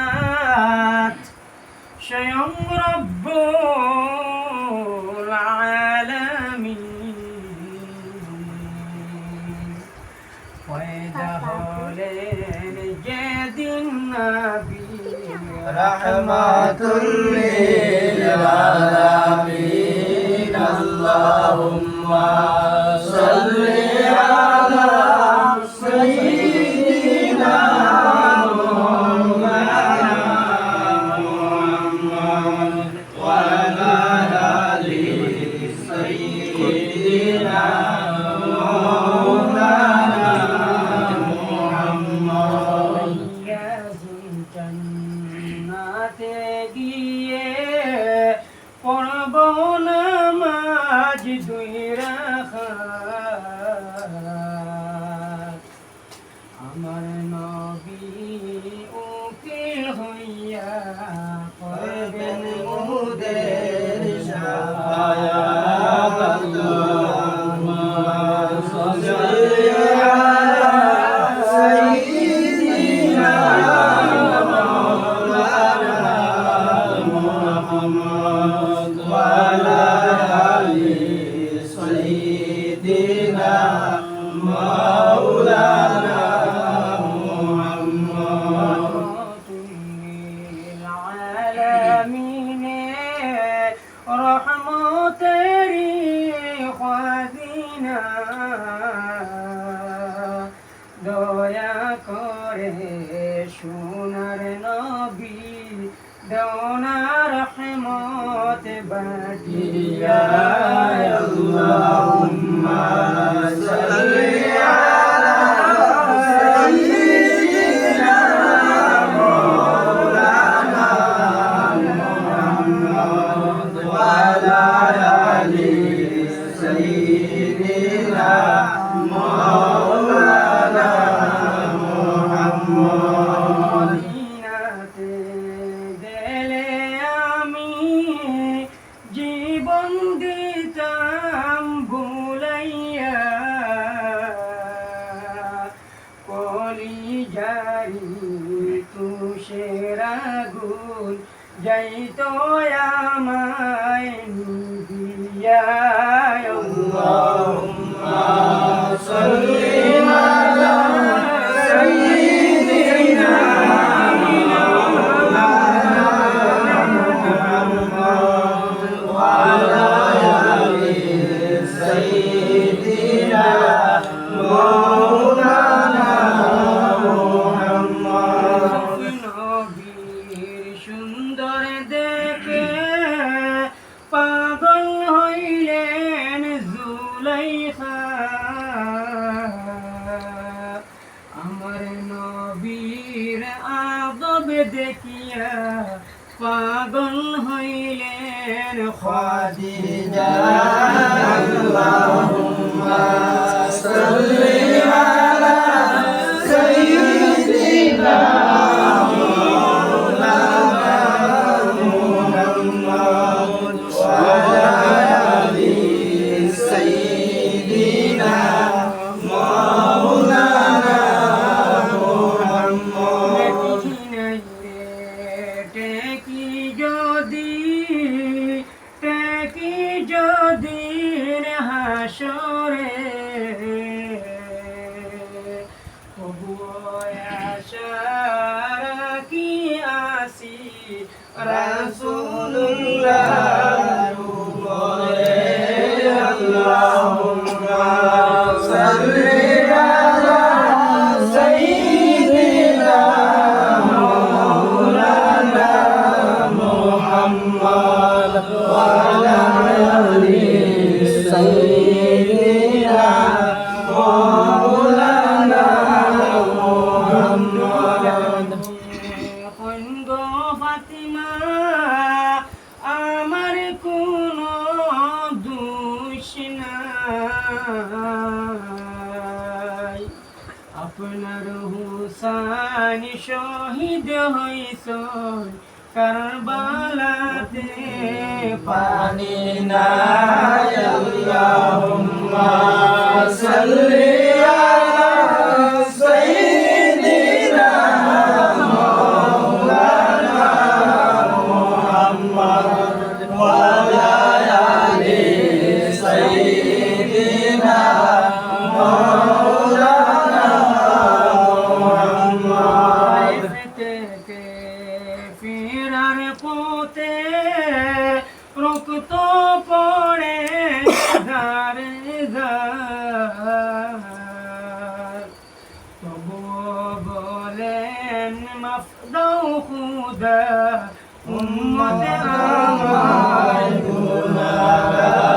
কায়নাত স্বয়ং রব্বুল আলামিন পয়দা হলেন যেদিন নবী রাখা আমার নবী উকিল হইয়া করবেন মোদের হাসিনা দয়া করে সোনার নবী দোনার রহমত বাটিয়া যাইতো আমায় দিয়া আমার নবীর আদব দেখিয়া পাগল হইলেন খাদিজা। আল্লাহুম্মা আপনার হুসান শহীদ হইসন কারবালাতে পানি না থেকে ফেরার পোতে রক্ত পড়ে ধারে তবু বলেন মাফ দাও খুদা উম্মতে আমার গুনাহ।